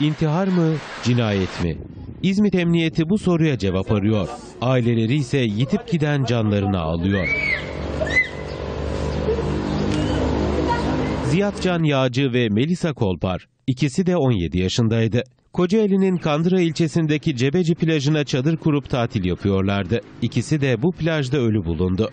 İntihar mı, cinayet mi? İzmit Emniyeti bu soruya cevap arıyor. Aileleri ise yitip giden canlarını ağlıyor. Ziyad Can Yağcı ve Melisa Kolpar. İkisi de 17 yaşındaydı. Kocaeli'nin Kandıra ilçesindeki Cebeci plajına çadır kurup tatil yapıyorlardı. İkisi de bu plajda ölü bulundu.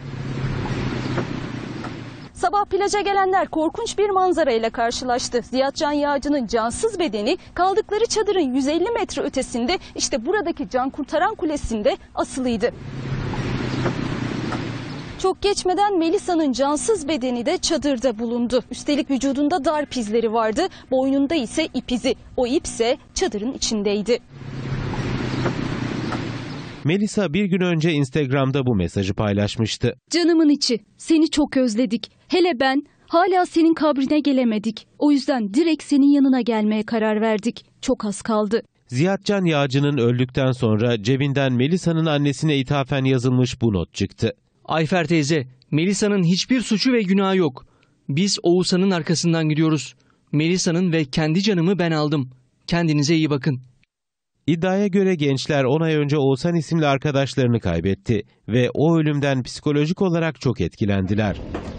Sabah plaja gelenler korkunç bir manzara ile karşılaştı. Ziyadcan Yağcı'nın cansız bedeni kaldıkları çadırın 150 metre ötesinde işte buradaki can kurtaran kulesinde asılıydı. Çok geçmeden Melisa'nın cansız bedeni de çadırda bulundu. Üstelik vücudunda darp izleri vardı, boynunda ise ip izi. O ip ise çadırın içindeydi. Melisa bir gün önce Instagram'da bu mesajı paylaşmıştı. Canımın içi, seni çok özledik. Hele ben hala senin kabrine gelemedik. O yüzden direkt senin yanına gelmeye karar verdik. Çok az kaldı. Ziyadcan Yağcı'nın öldükten sonra cebinden Melisa'nın annesine ithafen yazılmış bu not çıktı. Ayfer teyze, Melisa'nın hiçbir suçu ve günahı yok. Biz Oğuzhan'ın arkasından gidiyoruz. Melisa'nın ve kendi canımı ben aldım. Kendinize iyi bakın. İddiaya göre gençler 10 ay önce Oğuzhan isimli arkadaşlarını kaybetti ve o ölümden psikolojik olarak çok etkilendiler.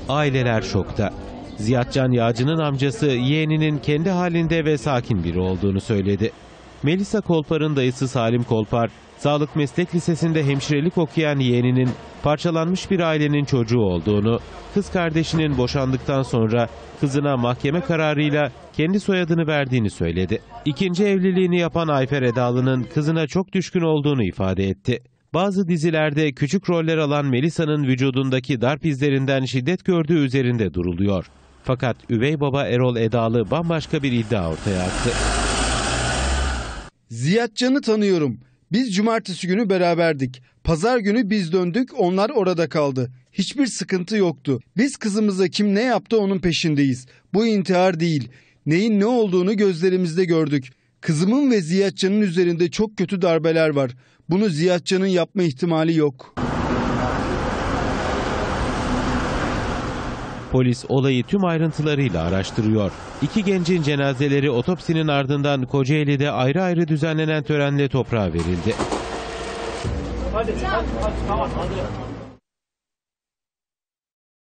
Aileler şokta. Ziyadcan Yağcı'nın amcası yeğeninin kendi halinde ve sakin biri olduğunu söyledi. Melisa Kolpar'ın dayısı Salim Kolpar, Sağlık Meslek Lisesi'nde hemşirelik okuyan yeğeninin parçalanmış bir ailenin çocuğu olduğunu, kız kardeşinin boşandıktan sonra kızına mahkeme kararıyla kendi soyadını verdiğini söyledi. İkinci evliliğini yapan Ayfer Edalı'nın kızına çok düşkün olduğunu ifade etti. Bazı dizilerde küçük roller alan Melisa'nın vücudundaki darp izlerinden şiddet gördüğü üzerinde duruluyor. Fakat üvey baba Erol Edalı bambaşka bir iddia ortaya attı. Ziyadcan'ı tanıyorum. Biz cumartesi günü beraberdik. Pazar günü biz döndük, onlar orada kaldı. Hiçbir sıkıntı yoktu. Biz kızımıza kim ne yaptı onun peşindeyiz. Bu intihar değil. Neyin ne olduğunu gözlerimizde gördük. Kızımın ve Ziyadcan'ın üzerinde çok kötü darbeler var. Bunu Ziyadcan'ın yapma ihtimali yok. Polis olayı tüm ayrıntılarıyla araştırıyor. İki gencin cenazeleri otopsinin ardından Kocaeli'de ayrı ayrı düzenlenen törenle toprağa verildi. Hadi, hadi, hadi, tamam, hadi.